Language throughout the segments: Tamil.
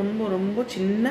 ரொம்ப ரொம்ப சின்ன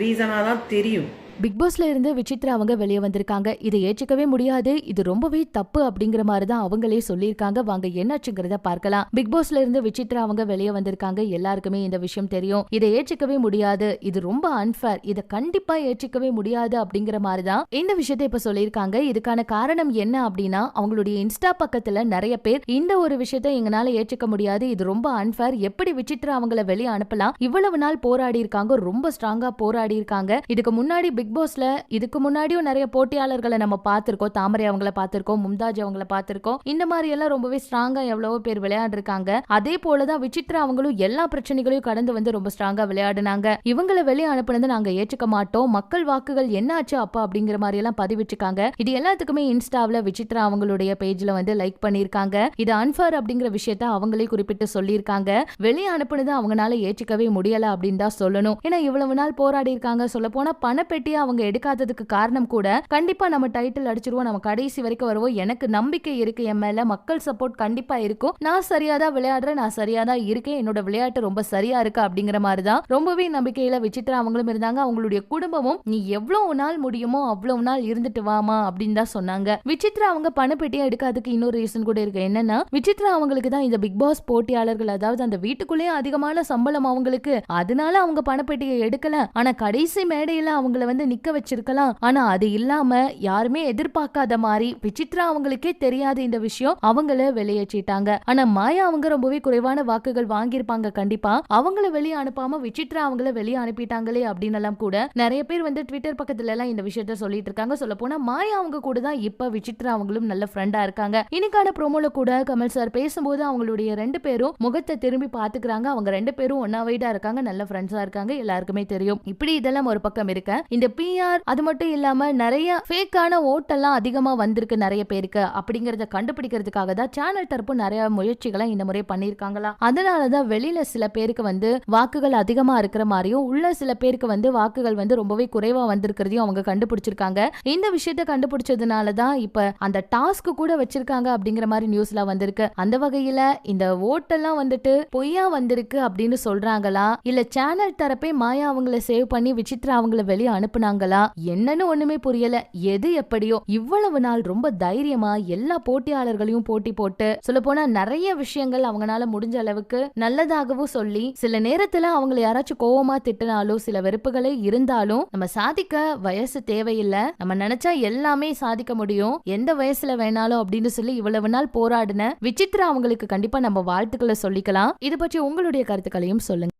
ரீசனாக தான் தெரியும். பிக் பாஸ்ல இருந்து விசித்ரா அவங்க வெளியே வந்திருக்காங்க. இதை ஏற்றுக்கவே முடியாது. இது ரொம்பவே தப்பு அப்படிங்கிற மாதிரி தான் அவங்களே சொல்லியிருக்காங்க. வாங்க என்னாச்சுங்கிறத பார்க்கலாம். பிக் பாஸ்ல இருந்து விசித்ரா அவங்க வெளியே வந்திருக்காங்க. எல்லாருக்குமே இந்த விஷயம் தெரியும். இதை ஏற்றுக்கவே முடியாது. இது ரொம்ப அன்பேர் இதை கண்டிப்பா ஏற்றுக்கவே முடியாது அப்படிங்கிற மாதிரி தான் இந்த விஷயத்த இப்ப சொல்லியிருக்காங்க. இதுக்கான காரணம் என்ன அப்படின்னா அவங்களுடைய இன்ஸ்டா பக்கத்துல நிறைய பேர் இந்த ஒரு விஷயத்த எங்களால ஏற்றுக்க முடியாது. இது ரொம்ப அன்பேர் எப்படி விசித்ரா அவங்கள வெளியே அனுப்பலாம்? இவ்வளவு நாள் போராடி இருக்காங்க ரொம்ப ஸ்ட்ராங்கா போராடி இருக்காங்க இதுக்கு முன்னாடி பிக் பாஸ்ல இதுக்கு முன்னாடியும் நிறைய போட்டியாளர்களை நம்ம பார்த்திருக்கோம். தாமரை அவங்கள பார்த்திருக்கோம் மும்தாஜ் அவங்கள பார்த்திருக்கோம். இந்த மாதிரி எல்லாம் ரொம்பவே ஸ்ட்ராங்கா எவ்வளவோ பேர் விளையாடுறாங்க அதே போலதான் விசித்ரா அவங்களும் எல்லா பிரச்சனைகளையும் கடந்து வந்து ரொம்ப ஸ்ட்ராங்கா விளையாடினாங்க. இவங்களை வெளியே அனுப்புனது நாங்க ஏற்றுக்க மாட்டோம். மக்கள் வாக்குகள் என்ன ஆச்சு அப்பா அப்படிங்கிற மாதிரி எல்லாம் பதிவிட்டிருக்காங்க. இது எல்லாத்துக்குமே இன்ஸ்டாவில் விசித்ரா அவங்களுடைய பேஜ்ல வந்து லைக் பண்ணியிருக்காங்க. இது அன்ஃபர் அப்படிங்கிற விஷயத்த அவங்களே குறிப்பிட்டு சொல்லியிருக்காங்க. வெளியே அனுப்புனது அவங்களால ஏற்றுக்கவே முடியல அப்படின்னு தான் சொல்லணும். ஏன்னா இவ்வளவு நாள் போராடி இருக்காங்க சொல்ல போனா பணப்பெட்டியை அவங்க எடுக்காததுக்கு காரணம் கூட கண்டிப்பா நம்ம டைட்டில் அடிச்சிருவோம் நம்ம கடைசி வரைக்கும் வருவோம். எனக்கு நம்பிக்கை இருக்கு என் மேல மக்கள் சப்போர்ட் கண்டிப்பா இருக்கும். நான் சரியா தான் விளையாடுறேன் நான் சரியா தான் இருக்கேன். என்னோட விளையாட்டு ரொம்ப சரியா இருக்கு அப்படிங்கிற மாதிரி தான் ரொம்பவே நம்பிக்கையில விசித்ரா அவங்களும் இருந்தாங்க. அவங்களுடைய குடும்பமும் நீ எவ்வளவு நாள் முடியுமோ அவ்வளவு நாள் இருந்துட்டு வாமா அப்படின்னு தான் சொன்னாங்க. விசித்ரா அவங்க பணப்பெட்டியை எடுக்காததுக்கு இன்னொரு ரீசன் கூட இருக்கு. என்னன்னா விசித்ரா அவங்களுக்கு தான் இந்த பிக் பாஸ் போட்டியாளர்கள் அதாவது அந்த வீட்டுக்குள்ளேயே அதிகமான சம்பளம் அவங்களுக்கு. அதனால அவங்க பணப்பெட்டியை எடுக்கல. ஆனா கடைசி மேடையில அவங்கள வந்து நிக்க வச்சிருக்கலாம். ஆனா அது இல்லாம யாருமே எதிர்பார்க்காத மாதிரி விசித்ரா அவங்களுக்கே தெரியாத இந்த விஷயம். அவங்கள வெளியேற்றிட்டாங்க. ஆனா மாயா அவங்க ரொம்பவே குறைவான வாக்குகள் வாங்கியிருப்பாங்க கண்டிப்பா. அவங்கள வெளியே அனுப்பாம விசித்ரா அவங்கள வெளியே அனுப்பிட்டாங்களே அப்படின்னு எல்லாம் கூட நிறைய பேர் வந்து ட்விட்டர் பக்கத்துல எல்லாம் இந்த விஷயத்த சொல்லிட்டு இருக்காங்க. சொல்ல போனா மாயா அவங்க கூட தான் இப்ப விசித்ரா அவங்களும் நல்ல ஃப்ரெண்டா இருக்காங்க. இன்னைக்கான ப்ரோமோல கூட கமல் சார் பேசும்போது அவங்களுடைய ரெண்டு பேரும் முகத்தை திரும்பி பாத்துக்கிறாங்க அவங்க ரெண்டு பேரும் ஒன்னா வைடா இருக்காங்க. நல்ல ஃப்ரெண்ட்ஸா இருக்காங்க. எல்லாருக்குமே தெரியும். இப்படி இதெல்லாம் ஒரு பக்கம் இருக்க இந்த பிஆர் அது மட்டும் இல்லாம நிறைய ஃபேக்கான ஓட்டெல்லாம் அதிகமா வந்திருக்கு நிறைய பேருக்கு. அப்படிங்கறத கண்டுபிடிக்கிறதுக்காக தான் சேனல் தரப்பு நிறைய முயற்சிகளை இந்த முறை பண்ணிருக்காங்களா அதனாலதான் வெளியில சில பேருக்கு வந்து வாக்குகள் அதிகமா இருக்கிற மாதிரியும் உள்ள சில பேருக்கு வந்து வாக்குகள் வந்து ரொம்பவே குறைவா வந்திருக்கிறதையும் அவங்க கண்டுபிடிச்சிருக்காங்க. இந்த விஷயத்த கண்டுபிடிச்சதுனால தான் இப்ப அந்த டாஸ்க் கூட வச்சிருக்காங்க அப்படிங்கிற மாதிரி நியூஸ்ல வந்திருக்கு. அந்த வகையில இந்த ஓட்டெல்லாம் வந்துட்டு பொய்யா வந்திருக்கு அப்படின்னு சொல்றாங்களா? இல்ல சேனல் தரப்பே மாயா அவங்கள சேவ் பண்ணி விசித்ரா அவங்கள வெளியே அனுப்புனாங்களா என்னன்னு ஒண்ணுமே புரியல. எது எப்படியோ இவ்வளவு நாள் ரொம்ப தைரியமா எல்லா போட்டியாளர்களையும் போட்டி போட்டு சொல்ல போனா நிறைய விஷயங்கள் அவங்களால முடிஞ்ச அளவுக்கு நல்லதாகவும் சொல்லி சில நேரத்துல அவங்கள யாராச்சும் கோவமா திட்டினாலும் சில வெறுப்புகளே இருந்தாலும் நம்ம சாதிக்க வயசு தேவையில்லை. நம்ம நினைச்சா எல்லாமே சாதிக்க முடியும். எந்த வயசுல வேணாலும் அப்படின்னு சொல்லி இவ்வளவு நாள் போராடின விசித்ரா அவங்களுக்கு கண்டிப்பா நம்ம வாழ்த்துக்களை சொல்லிக்கலாம். இது பற்றி உங்களுடைய கருத்துக்களையும் சொல்லுங்க.